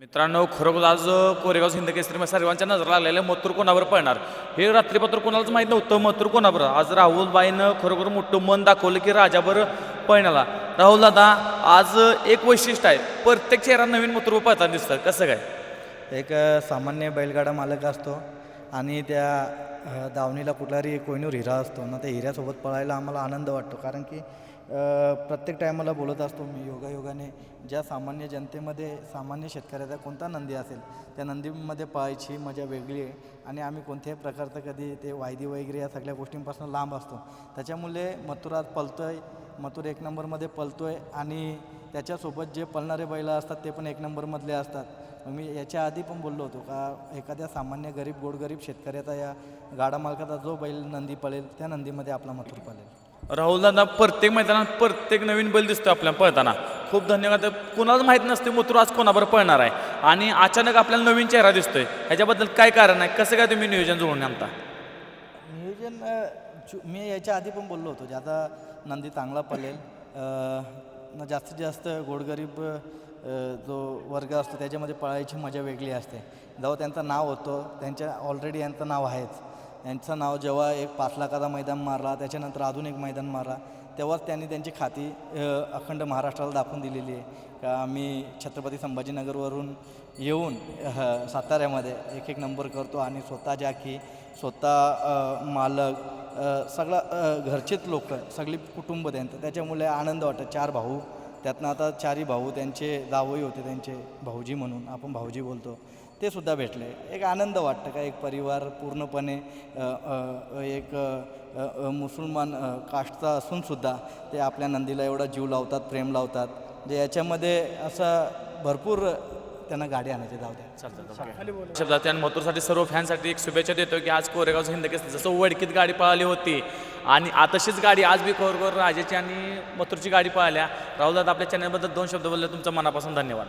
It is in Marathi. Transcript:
मित्रांनो खरोखर आज कोरेगाव हिंद केसरी सर्वांच्या नजर लागलेलं मथुर कोणावर पळणार? हे रात्रीपत्र कोणालाच माहीत नव्हतं मथुर कोणावर आज राहुल बाईनं खरोखर मोठं मन दाखवलं की राजावर पळण्याला राहुल दादा आज एक वैशिष्ट्य आहे. प्रत्येक चेहरा नवीन मथुर पळताना दिसतं कसं काय? एक सामान्य बैलगाडा मालक असतो आणि त्या दावणीला कुठला कुठलाही कोहिनूर हिरा असतो ना त्या हिऱ्यासोबत पळायला आम्हाला आनंद वाटतो. कारण की प्रत्येक टायमाला बोलत असतो मी योगायोगाने ज्या सामान्य जनतेमध्ये सामान्य शेतकऱ्याचा कोणता नंदी असेल त्या नंदीमध्ये पाहायची मजा वेगळी आहे आणि आम्ही कोणत्याही प्रकारचं कधी ते वायदी वगैरे या सगळ्या गोष्टींपासून लांब असतो. त्याच्यामुळे मथुरात पळतो आहे मथुर एक नंबरमध्ये पळतो आहे आणि त्याच्यासोबत जे पलणारे बैलं असतात ते पण एक नंबरमधले असतात. मग मी याच्या आधी पण बोललो होतो का एखाद्या सामान्य गरीब गोडगरीब शेतकऱ्याचा या गाडा मालकाचा जो बैल नंदी पळेल त्या नंदीमध्ये आपला मथुर पळेल. राहुल दादा प्रत्येक मैदानात प्रत्येक नवीन बैल दिसतो आपल्याला पळताना. खूप धन्यवाद. कुणालाच माहीत नसते मथुर आज कोणावर पळणार आहे. आणि अचानक आपल्याला नवीन चेहरा दिसतोय. ह्याच्याबद्दल काय कारण आहे? कसं काय तुम्ही नियोजन जुळून आणता? नियोजन चु- मी याच्या आधी पण बोललो होतो ज्याचा नंदी चांगला पडेल अ, न जास्तीत जास्त गोडगरीब अ, जो वर्ग असतो त्याच्यामध्ये पळायची मजा वेगळी असते. जेव्हा त्यांचं नाव होतं. त्यांच्या ऑलरेडी यांचं नाव आहेच. यांचं नाव जेव्हा एक पाच लाखाचा मैदान मारला त्याच्यानंतर अजून एक मैदान मारला तेव्हाच त्यांनी त्यांची खाती अखंड महाराष्ट्राला दाखवून दिलेली आहे. का आम्ही छत्रपती संभाजीनगरवरून येऊन साताऱ्यामध्ये एक एक नंबर करतो आणि स्वतः जाकी स्वतः मालक सगळा घरचेच लोक सगळी कुटुंब त्यांचं. त्याच्यामुळे आनंद वाटत चार भाऊ त्यातनं आता चारही भाऊ त्यांचे जावई होते त्यांचे भाऊजी म्हणून आपण भाऊजी बोलतो ते सुद्धा भेटले. एक आनंद वाटतं का? एक परिवार पूर्णपणे एक मुसलमान कास्टचा असूनसुद्धा ते आपल्या नंदीला एवढा जीव लावतात प्रेम लावतात. म्हणजे याच्यामध्ये असं भरपूर त्यांना गाडी आणायची जाऊ द्या. शब्दात आणि मथुरसाठी सर्व फॅनसाठी एक शुभेच्छा देतो की आज कोरेगावचं हिंद केसरी जसं वडकीत गाडी पळाली होती आणि आताशीच गाडी आज बी खरोखर राजाची आणि मथुरची गाडी पळाल्या राहुल दादा आपल्या चॅनलबद्दल दोन शब्द बोलले तुमचं मनापासून धन्यवाद.